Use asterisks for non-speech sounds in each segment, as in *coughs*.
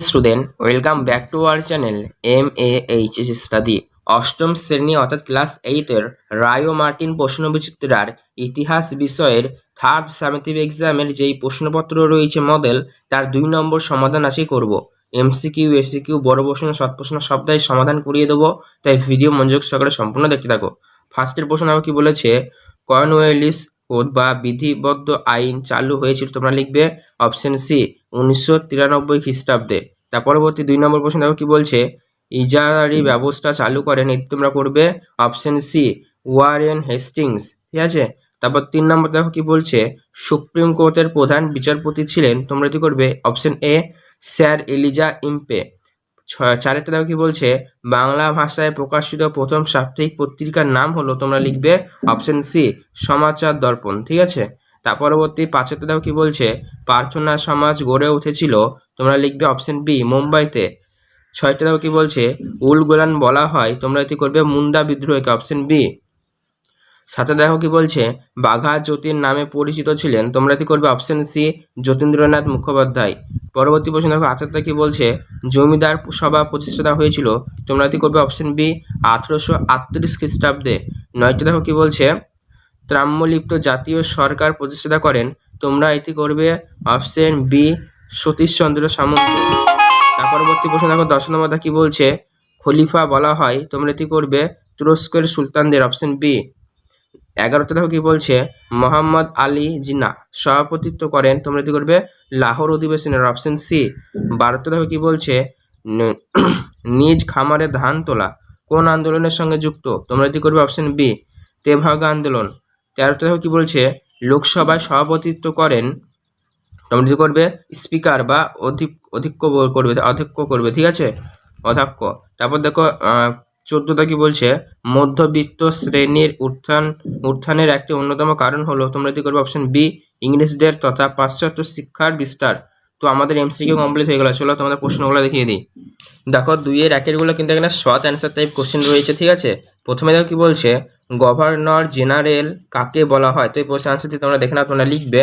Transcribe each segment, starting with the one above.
Student welcome back to our channel M A H S study অষ্টম শ্রেণি অর্থাৎ class এইটের রায়ো মার্টিন প্রশ্নবিচিত্রার ইতিহাস বিষয়ের থার্ড সামেটিভ এক্সামের যেই প্রশ্নপত্র রয়েছে মডেল তার দুই নম্বর সমাধান আজকে করব। এমসিকিউ এসিকিউ বড় প্রশ্ন, সৎ প্রশ্ন সবটাই সমাধান করিয়ে দেবো। তাই ভিডিও মনোযোগ সহকারে সম্পূর্ণ দেখতে থাকো। ফার্স্টের প্রশ্ন আবার কি বলেছে? কর্নওয়েলিস কোড বা বিধিবদ্ধ আইন চালু হয়েছিল, তোমরা লিখবে অপশন সি, উনিশশো তিরানব্বই খ্রিস্টাব্দে। তার পরবর্তী দুই নম্বর প্রশ্ন দেখো কি বলছে? ইজারারি ব্যবস্থা চালু করেন, এটি তোমরা করবে অপশন সি, ওয়ারেন হেস্টিংস, ঠিক আছে? তারপর তিন নম্বর দেখো কি বলছে? সুপ্রিম কোর্টের প্রধান বিচারপতি ছিলেন, তোমরা এটি করবে? Option A, sir Elijah Impey. চারেতে দেখো কি বলছে? বাংলা ভাষায় প্রকাশিত প্রথম সাপ্তাহিক পত্রিকার নাম হলো, তোমরা লিখবে অপশন সি, সমাচার দর্পণ, ঠিক আছে? তার পরবর্তী পাঁচের দেখো কি বলছে? প্রার্থনা সমাজ গড়ে উঠেছিল, তোমরা লিখবে অপশন বি, মুম্বাইতে। ছয়টা দেখো কি বলছে? উল গোলান বলা হয়, তোমরা এটি করবে মুন্ডা বিদ্রোহকে, অপশন বি। সাথে দেখো কি বলছে, বাঘা জ্যোতির নামে পরিচিত ছিলেন। তোমরা এটি করবে? Option C Jatindranath Mukhopadhyay. পরবর্তী প্রশ্ন দেখো আঠারোটা কি বলছে? জমিদার সভা প্রতিষ্ঠাতা হয়েছিল। তোমরা এটি করবে? অপশন বি আঠেরোশো আটত্রিশ খ্রিস্টাব্দে। নয়টা দেখো কি বলছে? ত্রাম্যলিপ্ত জাতীয় সরকার প্রতিষ্ঠাতা করেন। তোমরা এটি করবে? Option B Satishchandra Samanta. পরবর্তী প্রশ্ন দেখো দশ নম্বরটা কি বলছে? খলিফা বলা হয়, তোমরা এটি করবে? তুরস্কের সুলতানদের। অপশন বি এগারোতে দেখো কি বলছে, মোহাম্মদ আলী জিনা সভাপতিত্ব করেন তোমরা এটি করবে? লাহোর অধিবেশনের অপশন সি বারোতে দেখো কি বলছে *clears throat* নিজ খামারে ধান তোলা, কোন আন্দোলনের সঙ্গে যুক্ত? তোমরা এটি করবে? অপশন বি তেভাগ আন্দোলন। তেরোতে দেখো কি বলছে, লোকসভায় সভাপতিত্ব করেন, তোমরা এটি করবে? স্পিকার বা অধিক, অধিক্য করবে, অধ্যক্ষ করবে। ঠিক আছে? অধ্যক্ষ। তারপর দেখো চোদ্দটা কি বলছে? মধ্যবিত্ত শ্রেণির উত্থান, উত্থানের একটি অন্যতম কারণ হলো, তোমরা এটি করবে অপশন বি ইংরেজদের তথা পাশ্চাত্য শিক্ষার বিস্তার। তো আমাদের এমসিকিউ কমপ্লিট হয়ে গেল। চলো তোমাদের প্রশ্নগুলো দেখিয়ে দিই। দেখো, দুইয়ের একেরগুলো কিন্তু এখানে শর্ট অ্যান্সার টাইপ কোশ্চেন রয়েছে, ঠিক আছে? প্রথমে দেখো কি বলছে গভর্নর জেনারেল কাকে বলা হয়? তো এই প্রশ্ন আনসারটি তোমরা দেখে নাও, তোমরা লিখবে,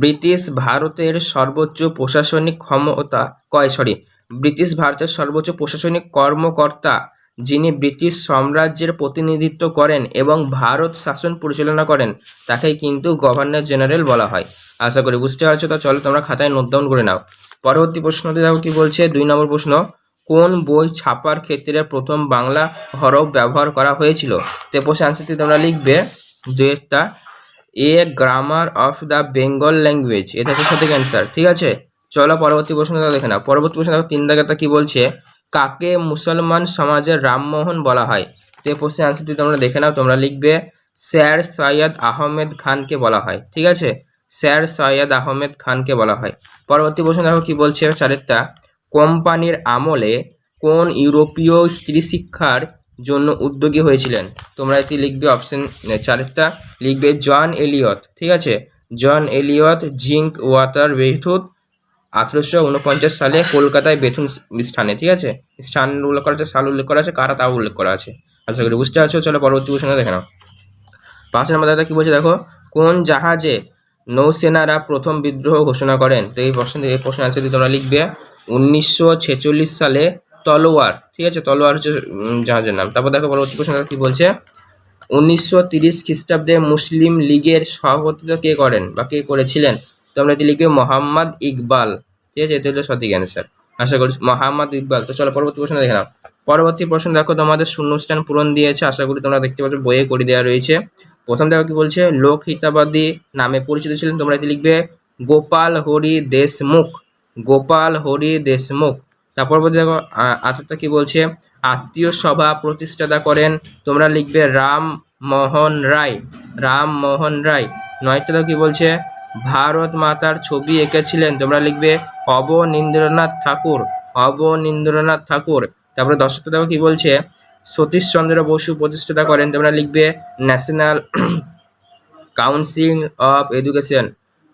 ব্রিটিশ ভারতের সর্বোচ্চ প্রশাসনিক ক্ষমতা কয়? সরি ব্রিটিশ ভারতের সর্বোচ্চ প্রশাসনিক কর্মকর্তা, যিনি ব্রিটিশ সাম্রাজ্যের প্রতিনিধিত্ব করেন এবং ভারত শাসন পরিচালনা করেন, তাকেই কিন্তু গভর্নর জেনারেল বলা হয়। আশা করি বুঝতে পারছ, তো চলো তোমরা খাতায় নোট ডাউন করে নাও। পরবর্তী প্রশ্নটি দেখো কি বলছে, দুই নম্বর প্রশ্ন, কোন বই ছাপার ক্ষেত্রে প্রথম বাংলা হরফ ব্যবহার করা হয়েছিল? তো প্রশ্ন আনসারটি তোমরা লিখবে দুয়েরটা a grammar of the Bengal language এটা হচ্ছে সঠিক অ্যান্সার ঠিক আছে? চলো পরবর্তী প্রশ্নটা দেখে না পরবর্তী প্রশ্ন দেখো, তিন দাগেটা কি বলছে? কাকে মুসলমান সমাজের রামমোহন বলা হয়? তো এই প্রশ্নের আনসারটি তোমরা দেখে নাও, তোমরা লিখবে, স্যার সৈয়দ আহমেদ খানকে বলা হয়। ঠিক আছে? স্যার সৈয়দ আহমেদ খানকে বলা হয়। পরবর্তী প্রশ্ন দেখো, কি বলছে চারেরটা কোম্পানির আমলে কোন ইউরোপীয় স্ত্রী শিক্ষার জন্য উদ্যোগী হয়েছিলেন? তোমরা এটি লিখবে অপশন চারেরটা লিখবে জন এলিয়ট। ঠিক আছে? John Elliot, Drinkwater Bethune আঠেরোশো উনপঞ্চাশ সালে কলকাতায় বেথুন স্থানে, ঠিক আছে? স্থান উল্লেখ করা আছে, সাল উল্লেখ করা আছে, কারা তাও উল্লেখ করা আছে। আশা করি বুঝতে পারছ, চলো পরবর্তী প্রশ্ন দেখে নাও। পাঁচ নম্বর দাদা কি বলছে, দেখো, কোন জাহাজে নৌসেনারা প্রথম বিদ্রোহ ঘোষণা করেন? তো এই প্রশ্ন এই প্রশ্ন দিয়ে তোমরা লিখবে, উনিশশো ছেচল্লিশ সালে তলোয়ার, ঠিক আছে? তলোয়ার হচ্ছে জাহাজের নাম। তারপর দেখো পরবর্তী প্রশ্ন কি বলছে, উনিশশো তিরিশ খ্রিস্টাব্দে মুসলিম লীগের সভাপতিত্ব কে করেন বা কে করেছিলেন? তোমরা এটি লিখবে মোহাম্মদ ইকবাল। ঠিক আছে এটি হলো সঠিক অ্যান্সার আশা করি মোহাম্মদ ইকবাল। তো চলো পরবর্তী প্রশ্ন দেখে নাও। পরবর্তী প্রশ্ন দেখো, তোমাদের শূন্যস্থান পূরণ দিয়েছে। আশা করি তোমরা দেখতে পাচ্ছ, বইয়ে করে দেওয়া রয়েছে। প্রথম দেখো কি বলছে, লোক হিতাবাদী নামে পরিচিত ছিলেন। তোমরা এটি লিখবে, গোপাল হরি দেশমুখ। গোপাল হরি দেশমুখ। তারপর দেখো আত্মটা কি বলছে, আত্মীয় সভা প্রতিষ্ঠাতা করেন। তোমরা লিখবে রাম মোহন রায়। রাম মোহন রায়। নয়টা কি বলছে ভারত মাতার ছবি এঁকেছিলেন। তোমরা লিখবে, অবনীন্দ্রনাথ ঠাকুর অবনীন্দ্রনাথ ঠাকুর। তারপরে দশটা দেখো কি বলছে, সতীশচন্দ্র বসু প্রতিষ্ঠাতা করেন। তোমরা লিখবে, National Council of Education.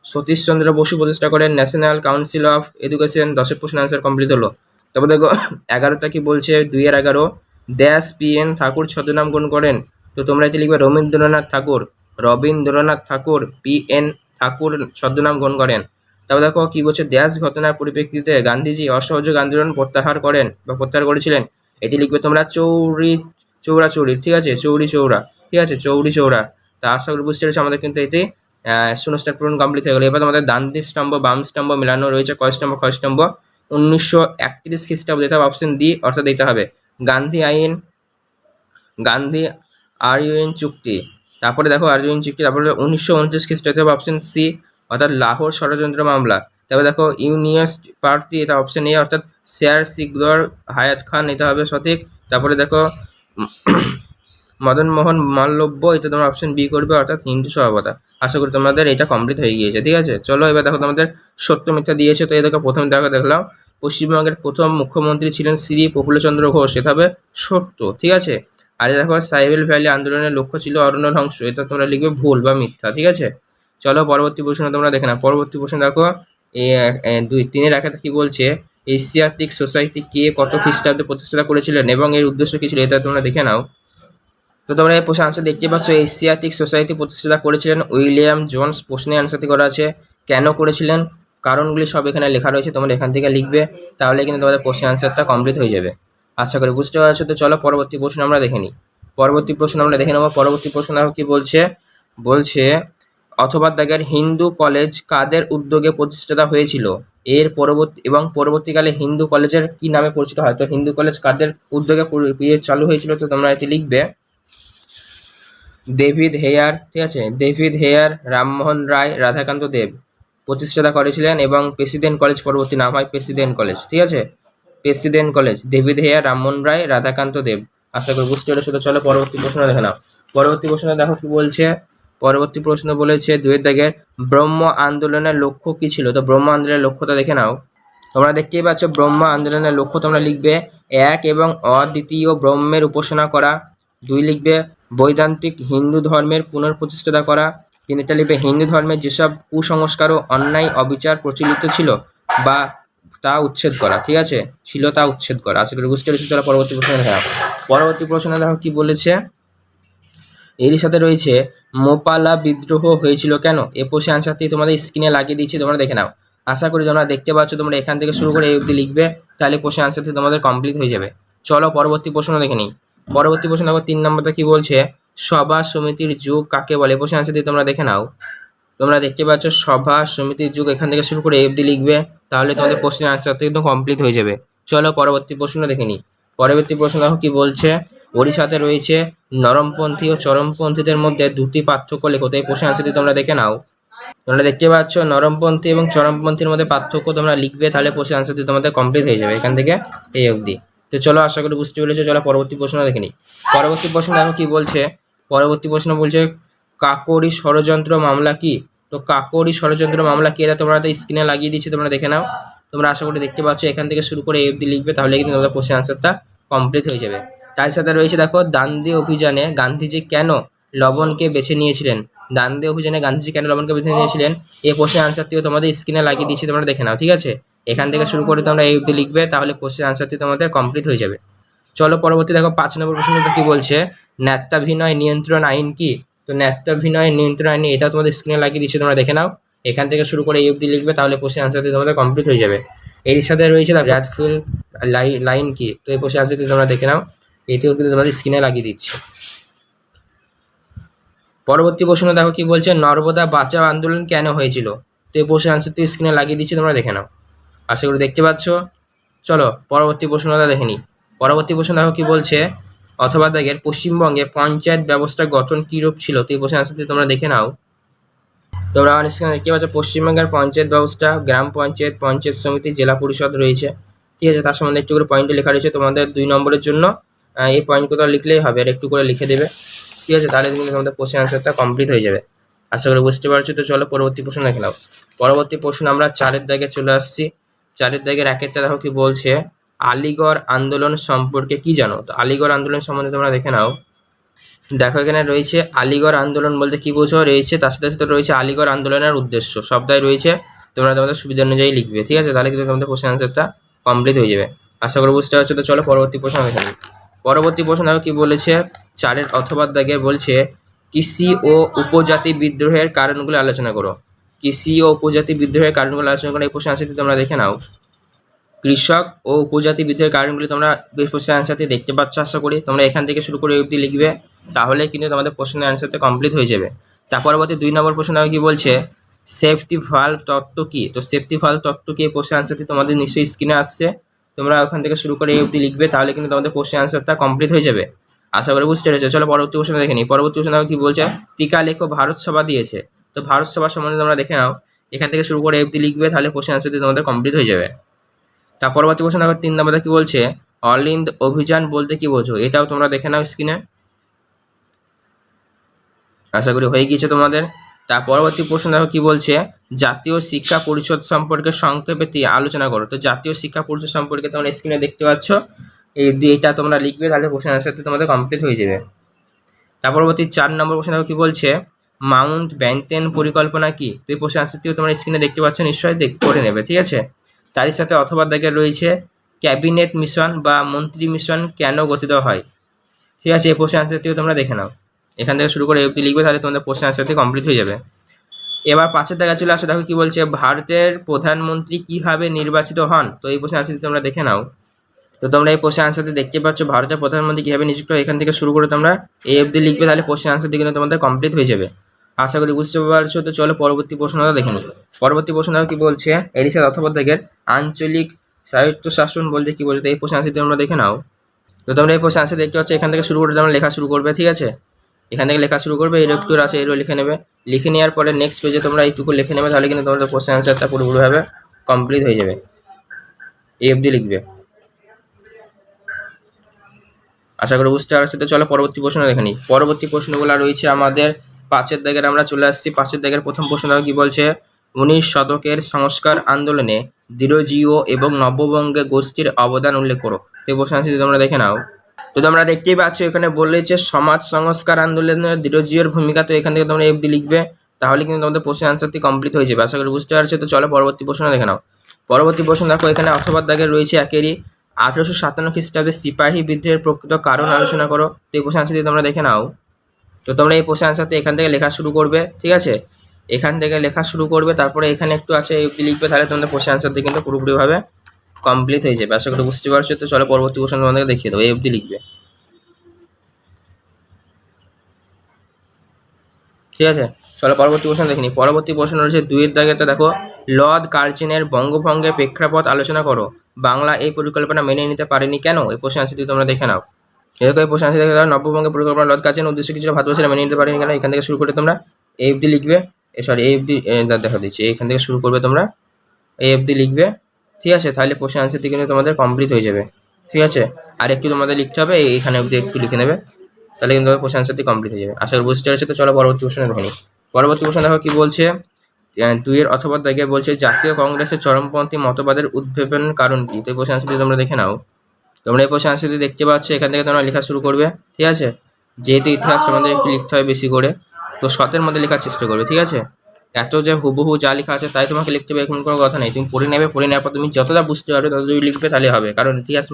Satishchandra Basu প্রতিষ্ঠা করেন, ন্যাশনাল কাউন্সিল অফ এডুকেশন। দশের প্রশ্ন আনসার কমপ্লিট হলো। তারপর দেখো, এগারোটা কি বলছে, দুইয়ের এগারো। ড্যাশ পি এন ঠাকুর ছদ্মনাম গ্রহণ করেন। তো তোমরা এতে লিখবে, রবীন্দ্রনাথ ঠাকুর রবীন্দ্রনাথ ঠাকুর পি এন ঠাকুর ছদ্মনাম গ্রহণ করেন। তারপর দেখো কি বলছে, দেশ ঘটনার পরিপ্রেক্ষিতে গান্ধীজি অসহযোগ আন্দোলন প্রত্যাহার করেন বা প্রত্যাহার করেছিলেন। এটি লিখবে তোমরা চৌরি, চৌরা চৌরি, ঠিক আছে? চৌরি চৌরা, ঠিক আছে? চৌরি চৌরা। তা আশা করি বুঝতে পেরেছ আমাদের কিন্তু এতে শূন্যস্থান পূরণ কমপ্লিট হয়ে গেলো। এবার তোমাদের দান্দি স্তম্ভ, বাম স্তম্ভ মেলানো রয়েছে। কয় স্তম্ভ? ক্ষয় স্তম্ভ? উনিশশো একত্রিশ খ্রিস্টাব্দ হবে অপশন ডি অর্থাৎ দিতে হবে। গান্ধী আইন, গান্ধী আরইউএন চুক্তি। তারপরে দেখো আরইউএন চুক্তি তারপরে উনিশশো উনত্রিশ খ্রিস্টাব্দে অপশন সি অর্থাৎ লাহোর ষড়যন্ত্র মামলা। তারপরে দেখো ইউনিয়স পার্টি এটা অপশন এ অর্থাৎ শেয়ার সিকদর হায়াত খান, এটা হবে সঠিক। তারপরে দেখো মদন মোহন মাল্লব্য এটা তোমরা অপশন বি করবে, অর্থাৎ হিন্দু সভাপতা আশা করি তোমাদের এটা কমপ্লিট হয়ে গিয়েছে, ঠিক আছে? চলো এবার দেখো তোমাদের সত্য মিথ্যা দিয়েছে, তো দেখো প্রথম দেখো, দেখলাম। পশ্চিমবঙ্গের প্রথম মুখ্যমন্ত্রী ছিলেন শ্রী প্রফুল্লচন্দ্র ঘোষ, এটা হবে সত্য, ঠিক আছে? আর দেখো সাইবেল ভ্যালি আন্দোলনের লক্ষ্য ছিল অরণ্য ধ্বংস। এটা তোমরা লিখবে ভুল বা মিথ্যা, ঠিক আছে? চলো পরবর্তী প্রশ্ন তোমরা দেখে নাও। পরবর্তী প্রশ্ন দেখো দুই, তিনের একাতে কি বলছে? এশিয়াটিক সোসাইটি কে কত খ্রিস্টাব্দে প্রতিষ্ঠা করেছিলেন এবং এর উদ্দেশ্য কি ছিল এটা তোমরা দেখে নাও। তো তোমরা এই প্রশ্ন আনসার দেখতে পাচ্ছ, এশিয়াটিক সোসাইটি প্রতিষ্ঠাতা করেছিলেন উইলিয়াম জোনস। প্রশ্নের আনসারটি করা আছে, কেন করেছিলেন? কারণগুলি সব এখানে লেখা রয়েছে, তোমরা এখান থেকে লিখবে, তাহলে কিন্তু তোমাদের প্রশ্নের আনসারটা কমপ্লিট হয়ে যাবে। আশা করি বুঝতে পারছ। তো চলো পরবর্তী প্রশ্ন আমরা দেখে নিই। পরবর্তী প্রশ্ন আমরা দেখে নেব। পরবর্তী প্রশ্ন কি বলছে? বলছে অথবা দাগের হিন্দু কলেজ কাদের উদ্যোগে প্রতিষ্ঠাতা হয়েছিল? এর পরবর্তী এবং পরবর্তীকালে হিন্দু কলেজের কি নামে পরিচিত হয়? তো হিন্দু কলেজ কাদের উদ্যোগে ইয়ে চালু হয়েছিল? তো তোমরা এটি লিখবে। ডেভিড হেয়ার, ঠিক আছে? ডেভিড হেয়ার, রামমোহন রায়, রাধাকান্ত দেব প্রতিষ্ঠাতা করেছিলেন এবং প্রেসিডেন্ট কলেজ পরবর্তী নাম হয় প্রেসিডেন্ট কলেজ, ঠিক আছে? President college, David Hare, Rammohan Roy, Radhakanta Deb. আশা করি বুঝতে পেরেছ। তো চলো পরবর্তী প্রশ্ন দেখে নাও। পরবর্তী প্রশ্ন দেখো কি বলছে? পরবর্তী প্রশ্ন বলেছে, দুয়ের দাগের ব্রহ্ম আন্দোলনের লক্ষ্য কি ছিল? তো ব্রহ্ম আন্দোলনের লক্ষ্যটা দেখে নাও। তোমরা দেখতেই পাচ্ছ, ব্রহ্ম আন্দোলনের লক্ষ্য তোমরা লিখবে এক এবং অদ্বিতীয় ব্রহ্মের উপাসনা করা, দুই লিখবে বৈদান্তিক হিন্দু ধর্মের পুনঃপ্রতিষ্ঠাতা করা, তিনটা লিখবে হিন্দু ধর্মের যেসব কুসংস্কার ও অন্যায় অবিচার প্রচলিত ছিল বা তা উচ্ছেদ করা, ঠিক আছে? ছিল তা উচ্ছেদ করা। আশা করি বুঝতে পেরেছি, চলো পরবর্তী প্রশ্ন দেখা পরবর্তী প্রশ্ন দেখো কি বলেছে? এরই সাথে রয়েছে, মোপালা বিদ্রোহ হয়েছিল কেন? এ প্রশ্নের আনসারটি তোমাদের স্ক্রিনে লাগিয়ে দিচ্ছি তোমরা দেখে নাও। আশা করি তোমরা দেখতে পাচ্ছ, তোমরা এখান থেকে শুরু করে এই অবধি লিখবে, তাহলে প্রশ্নের আনসারটি তোমাদের কমপ্লিট হয়ে যাবে। চলো পরবর্তী প্রশ্ন দেখে নিই। পরবর্তী প্রশ্ন দেখো, তিন নম্বরটা কি বলছে? সভা সমিতির যুগ কাকে বলে? প্রশ্নের আনসারটি তোমরা দেখে নাও। তোমরা দেখতে পাচ্ছ সভা সমিতির যুগ, এখান থেকে শুরু করে অবধি লিখবে, তাহলে তোমাদের প্রশ্নের আনসারটা কিন্তু কমপ্লিট হয়ে যাবে। চলো পরবর্তী প্রশ্ন দেখে নিই। পরবর্তী প্রশ্ন দেখো কি বলছে, ওড়িশাতে রয়েছে নরমপন্থী ও চরমপন্থীদের মধ্যে দুটি পার্থক্য লেখো, তো এই প্রশ্নের আনসারটি তোমরা দেখে নাও। তোমরা দেখতে পাচ্ছ নরমপন্থী এবং চরমপন্থীর মধ্যে পার্থক্য তোমরা লিখবে, তাহলে প্রশ্নের আনসারটি তোমাদের কমপ্লিট হয়ে যাবে এখান থেকে এই অবধি। তো চলো আশা করি বুঝতে পেরেছ, চলো পরবর্তী প্রশ্ন দেখে নিই। পরবর্তী প্রশ্ন দেখো কি বলছে, পরবর্তী প্রশ্ন বলছে কাকরি ষড়যন্ত্র মামলা কি? তো কাকরি ষড়যন্ত্র মামলা কি? এটা তোমরা তো স্ক্রিনে লাগিয়ে দিচ্ছি তোমরা দেখে নাও। তোমরা আশা করি দেখতে পাচ্ছ, এখান থেকে শুরু করে অবধি লিখবে, তাহলে কিন্তু তোমাদের প্রশ্নের আনসারটা কমপ্লিট হয়ে যাবে। তার সাথে রয়েছে দেখো দান্দি অভিযানে গান্ধীজি কেন লবণকে বেছে নিয়েছিলেন? দান্দি অভিযানে গান্ধীজি কেন লবণকে বেছে নিয়েছিলেন? এই প্রশ্নের আনসারটিও তোমাদের স্ক্রিনে লাগিয়ে দিচ্ছি তোমরা দেখে নাও, ঠিক আছে? এখান থেকে শুরু করে তোমরা এই অবধি লিখবে, তাহলে প্রশ্নের আনসারটি তোমাদের কমপ্লিট হয়ে যাবে। চলো পরবর্তী দেখো, পাঁচ নম্বর প্রশ্নটা কি বলছে? ন্যাত্যাভিনয় নিয়ন্ত্রণ আইন কি? তো ন্যাত্যাভিনয় নিয়ন্ত্রণ আইন এটা তোমাদের স্ক্রিনে লাগিয়ে দিচ্ছি, তোমরা দেখে নাও। এখান থেকে শুরু করে এই লিখবে, তাহলে প্রশ্নের আনসারটি তোমাদের কমপ্লিট হয়ে যাবে। এর সাথে রয়েছে র্যাডফিল লাইন কি তো এই প্রশ্নের আনসারটি তোমরা দেখে নাও। এটিও কিন্তু তোমাদের স্ক্রিনে লাগিয়ে দিচ্ছি। পরবর্তী প্রশ্ন দেখো কি বলছে, নর্মদা বাঁচাও আন্দোলন কেন হয়েছিল? তো এই প্রশ্নের আনসারটি স্ক্রিনে লাগিয়ে দিচ্ছি, তোমরা দেখে নাও। আশা করি দেখতে পাচ্ছ। চলো, পরবর্তী প্রশ্নটা দেখে নিই পরবর্তী প্রশ্ন দেখো কি বলছে অথবা দেখের পশ্চিমবঙ্গে পঞ্চায়েত ব্যবস্থা গঠন কীরূপ ছিল? তো এই প্রশ্নের তোমরা দেখে নাও। তোমরা আমার স্ক্রিনে পশ্চিমবঙ্গের পঞ্চায়েত ব্যবস্থা, গ্রাম পঞ্চায়েত পঞ্চায়েত সমিতি, জেলা পরিষদ রয়েছে। ঠিক আছে, তার সম্বন্ধে একটু করে পয়েন্টে লেখা রয়েছে তোমাদের দুই নম্বরের জন্য। এই পয়েন্টগুলো লিখলেই হবে, আর একটু করে লিখে দেবে। ঠিক আছে, তাহলে কিন্তু তোমাদের কোশ্চেন আনসারটা কমপ্লিট হয়ে যাবে। আশা করি বুঝতে পারছ, তো চলো পরবর্তী প্রশ্ন দেখে নাও। পরবর্তী প্রশ্ন, আমরা চারের দাগে চলে আসছি। চারের দাগের একেরটা দেখো কি বলছে। আলিগড় আন্দোলন সম্পর্কে কি জানো? তো আলিগড় আন্দোলন সম্বন্ধে তোমরা দেখে নাও। দেখো, এখানে রয়েছে আলিগড় আন্দোলন বলতে কি বোঝো? রয়েছে, তার সাথে সাথে রয়েছে আলিগড় আন্দোলনের উদ্দেশ্য। সবটাই রয়েছে, তোমরা তোমাদের সুবিধা অনুযায়ী লিখবে, ঠিক আছে? তাহলে কিন্তু তোমাদের কোশ্চেন আনসারটা কমপ্লিট হয়ে যাবে। আশা করি বুঝতে পারছ? তো চলো পরবর্তী প্রশ্ন দেখে নিই। পরবর্তী প্রশ্ন দেখো, কি বলেছে? চারের অথবা দাগে বলছে, কৃষি ও উপজাতি বিদ্রোহের কারণগুলো আলোচনা করো। কৃষি ও উপজাতি বিদ্রোহের কারণগুলো আলোচনা করো, এই প্রশ্ন আনসারটি তোমরা দেখে নাও। কৃষক ও উপজাতি বিদ্রোহের কারণগুলি তোমরা এই প্রশ্নের অ্যান্সারটি দেখতে পাচ্ছ আশা করি। তোমরা এখান থেকে শুরু করে অবধি লিখবে, তাহলে কিন্তু তোমাদের প্রশ্নের অ্যান্সারটা কমপ্লিট হয়ে যাবে। তার পরবর্তী দুই নম্বর প্রশ্ন কি বলছে? সেফটি ভাল্ভ তত্ত্ব কি? তো সেফটি ভাল্ভ তত্ত্ব কি? প্রশ্নের অ্যান্সারটি তোমাদের নিশ্চয়ই স্ক্রিনে আসছে। তোমরা ওখান থেকে শুরু করে অবধি লিখবে, তাহলে কিন্তু তোমাদের প্রশ্নের অ্যান্সারটা কমপ্লিট হয়ে যাবে। আশা করি বুঝতে পেরেছ। চলো পরবর্তী প্রশ্ন দেখে নিই। পরবর্তী প্রশ্ন কি বলছে? টিকা লেখো, ভারত সভা দিয়েছে। তো ভারত সভা সম্বন্ধে তোমরা দেখে নাও। এখান থেকে শুরু করে এফডি লিখবে, তাহলে কোশ্চেন অ্যান্সারটি তোমাদের কমপ্লিট হয়ে যাবে। তার পরবর্তী প্রশ্ন দেখো তিন নম্বরে কি বলছে? অল অলিন্দ অভিযান বলতে কি বোঝো? এটাও তোমরা দেখে নাও স্ক্রিনে আশা করি হয়ে গিয়েছে তোমাদের। তার পরবর্তী প্রশ্ন দেখো কি বলছে? জাতীয় শিক্ষা পরিষদ সম্পর্কে সংক্ষেপে আলোচনা করো। তো জাতীয় শিক্ষা পরিষদ সম্পর্কে তোমরা স্ক্রিনে দেখতে পাচ্ছ। এই এটা তোমরা লিখবে, তাহলে কোশ্চেন অ্যান্সারটি তোমাদের কমপ্লিট হয়ে যাবে। তার পরবর্তী চার নম্বর প্রশ্ন দেখো কি বলছে? মাউন্ট ব্যান্টেন পরিকল্পনা কি? তো এই প্রশ্ন আনসারটিও তোমরা স্ক্রিনে দেখতে পাচ্ছ, নিশ্চয়ই দেখ করে নেবে, ঠিক আছে? তারই সাথে অথবা দেখে রয়েছে ক্যাবিনেট মিশন বা মন্ত্রী মিশন কেন গঠিত হয়? ঠিক আছে, এই প্রশ্ন আনসারটিও তোমরা দেখে নাও। এখান থেকে শুরু করে এপি লিখবে তাহলে তোমাদের প্রশ্ন আনসারটি কমপ্লিট হয়ে যাবে। এবার পাঁচের দেখা চলে আসে, দেখো কি বলছে, ভারতের প্রধানমন্ত্রী কীভাবে নির্বাচিত হন? তো এই প্রশ্ন আনসারটি তোমরা দেখে নাও। তো তোমরা এই প্রশ্নের আনসারটি দেখতে পাচ্ছ, ভারতের প্রধানমন্ত্রী কীভাবে নিযুক্ত এখান থেকে শুরু করে তোমরা এই অবধি লিখবে, তাহলে প্রশ্নের আনসারটি কিন্তু তোমাদের কমপ্লিট হয়ে যাবে। আশা করি বুঝতে পারছ। তো চলো পরবর্তী প্রশ্নটা দেখে নিই। পরবর্তী প্রশ্নটা কি বলছে? অথবা দেখের আঞ্চলিক সাহিত্য শাসন বলতে কি বলছে এই প্রশ্ন তোমরা দেখে নাও। তো তোমরা এই প্রশ্ন আনসার দেখতে পাচ্ছ, এখান থেকে শুরু করে তোমরা লেখা শুরু করবে, ঠিক আছে? এখান থেকে লেখা শুরু করবে এর একটু আছে এরও লিখে নেবে। লিখে নেওয়ার পরে নেক্সট পেজে তোমরা এইটুকু লিখে নেবে, তাহলে কিন্তু তোমাদের প্রশ্ন আনসারটা পুরোপুরিভাবে কমপ্লিট হয়ে যাবে। এই অবধি লিখবে। আশা করি বুঝতে পারছি। তো চলো পরবর্তী প্রশ্ন দেখে নিই। পরবর্তী প্রশ্নগুলো রয়েছে আমাদের পাঁচের দাগের আমরা চলে আসছি। পাঁচের দাগের প্রথম প্রশ্ন কি বলছে? উনিশ শতকের সংস্কার আন্দোলনে দৃঢ়জীয় এবং নববঙ্গে গোষ্ঠীর অবদান উল্লেখ করো। তো প্রশ্ন আছে তোমরা দেখে নাও। তো তোমরা দেখতেই পাচ্ছ, এখানে বলেছে সমাজ সংস্কার আন্দোলনে দৃঢ়জীয়র ভূমিকা তো এখান থেকে তোমরা এফডি লিখবে। তাহলে কিন্তু তোমাদের প্রশ্নের আনসারটি কমপ্লিট হয়ে যাবে। আশা করি বুঝতে পারছ, তো চলো পরবর্তী প্রশ্ন দেখে নাও। পরবর্তী প্রশ্ন দেখো, এখানে অথবা দাগের রয়েছে একেরই। আঠারোশো সাতান্ন খ্রিস্টাব্দে সিপাহী বিদ্রোহের প্রকৃত কারণ আলোচনা করো। তো এই প্রশ্ন আনসারটি তোমরা দেখে নাও। তো তোমরা এই প্রশ্ন আনসারটি এখান থেকে লেখা শুরু করবে, ঠিক আছে? এখান থেকে লেখা শুরু করবে, তারপরে এখানে একটু আছে এফডি লিখবে, তাহলে তোমাদের প্রশ্ন আনসারটি কিন্তু পুরোপুরিভাবে কমপ্লিট হয়ে যাবে। আশা করি বুঝতে পারছ, তো চলো পরবর্তী প্রশ্ন তোমাদেরকে দেখিয়ে দেবো, এই অবধি লিখবে। ঠিক আছে? চলো পরবর্তী প্রশ্ন দেখে নিই পরবর্তী প্রশ্ন রয়েছে দুইয়ের দাগেতে দেখো, লর্ড কার্চিনের বঙ্গভঙ্গের প্রেক্ষাপট আলোচনা করো। বাংলা এই পরিকল্পনা মেনে নিতে পারেনি কেন? এই প্রশ্ন আনসারটি তোমরা দেখে নাও। এরকম প্রশ্ন আনসার দেখে নববঙ্গের পরিকল্পনা লর্ড কার্চিন উদ্দেশ্য কিছু ভারতবর্ষের মেনে নিতে পারেনি কেন এখান থেকে শুরু করে তোমরা অবধি লিখবে। সরি অবধি দেখা দিচ্ছি। এখান থেকে শুরু করবে তোমরা অবধি লিখবে। ঠিক আছে, তাহলে প্রশ্ন আনসারটি কিন্তু তোমাদের কমপ্লিট হয়ে যাবে। ঠিক আছে? আর একটু তোমাদের লিখতে হবে এইখানে অবধি একটু লিখে নেবে। তাহলে কিন্তু তোমাদের প্রশ্ন আনসারটি কমপ্লিট হয়ে যাবে। আশা বুঝতে পেরেছ, তো চলো পরবর্তী প্রশ্ন দেখে পরবর্তী প্রশ্ন দেখো কি বলছে? দুইয়ের অথবা দাগে বলছে, জাতীয় কংগ্রেসের চরমপন্থী মতবাদের উদ্ভাবনের কারণ কি? তো প্রশ্ন আনসারটি তোমরা দেখে নাও। তোমরা এই প্রশ্ন দেখতে পাচ্ছ, এখান থেকে তোমরা লেখা শুরু করবে, ঠিক আছে? যেহেতু ইতিহাস তোমাদের একটু লিখতে হয় বেশি করে, তো শতের মধ্যে লেখার চেষ্টা করবে, ঠিক আছে? এত যে হুবহু যা লেখা আছে তাই তোমাকে লিখতে হবে এখন কোনো কথা নেই। তুমি পড়ে নেবে, পড়ে নেওয়ার পর তুমি যতটা বুঝতে পারবে ততটুকু লিখবে তাহলে হবে। কারণ ইতিহাস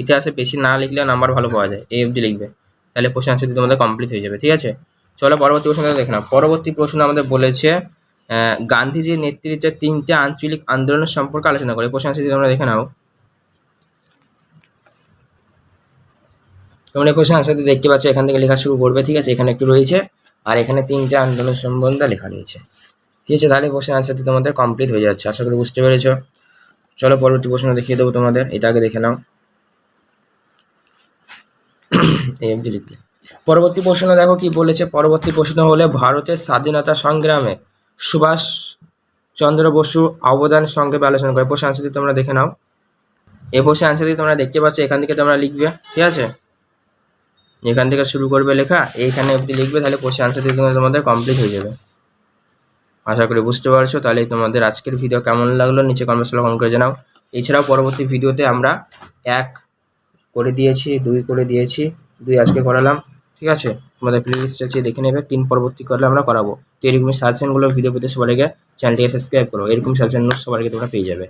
ইতিহাসে বেশি না লিখলে নাম্বার ভালো পাওয়া যায়, এই অবধি লিখবে। তাহলে প্রশ্ন আনসারটি তোমাদের কমপ্লিট হয়ে যাবে, ঠিক আছে? চলো পরবর্তী প্রশ্ন দেখে নাও। পরবর্তী প্রশ্ন আমাদের বলেছে গান্ধীজির নেতৃত্বে তিনটে আঞ্চলিক আন্দোলনের সম্পর্কে আলোচনা করে। প্রশ্ন আনসারটি তোমরা দেখে নাও। তোমরা প্রশ্ন আনসারটি দেখতে পাচ্ছ, এখান থেকে লেখা শুরু করবে, ঠিক আছে? এখানে একটু রয়েছে। আর এখানে তিনটে আন্দোলন সম্বন্ধে লেখা রয়েছে। ঠিক আছে, তাহলে প্রশ্ন আনসারটি তোমাদের কমপ্লিট হয়ে যাচ্ছে, আশা করি বুঝতে পেরেছ। চলো, পরবর্তী প্রশ্ন দেখিয়ে দেবো তোমাদের, এটা আগে দেখে নাও। *coughs* পরবর্তী প্রশ্ন দেখো কি বলেছে, পরবর্তী প্রশ্ন হলে, ভারতের স্বাধীনতা সংগ্রামে সুভাষ চন্দ্র বসু অবদান সংক্ষেপে আলোচনা করে। প্রশ্ন আনসারটি তোমরা দেখে নাও। এই প্রশ্ন আনসারটি তোমরা দেখতে পাচ্ছ, এখান থেকে তোমরা লিখবে, ঠিক আছে? এখান থেকে শুরু করবে লেখা, এইখানে অবধি লিখবে, তাহলে প্রশ্ন আনসারটি তোমাদের কমপ্লিট হয়ে যাবে। আশা করি বুঝতে পারছ, তাহলে তোমাদের আজকের ভিডিও কেমন লাগল নিচে কমেন্টস কমেন্ট করে জানাও। এছাড়াও পরবর্তী ভিডিওতে আমরা এক করে দিয়েছি, দুই করে দিয়েছি, দুই আজকে করালাম, ঠিক আছে? তোমাদের প্লে লিস্ট আছে, দেখে নেবে, তিন পরবর্তী করলে আমরা করাবো। তো এরকমই সাজেশনগুলো ভিডিও পেতে সবার আগে চ্যানেলটিকে সাবস্ক্রাইব করো, এরকম সাজেশন সবার আগে তোমরা পেয়ে যাবে।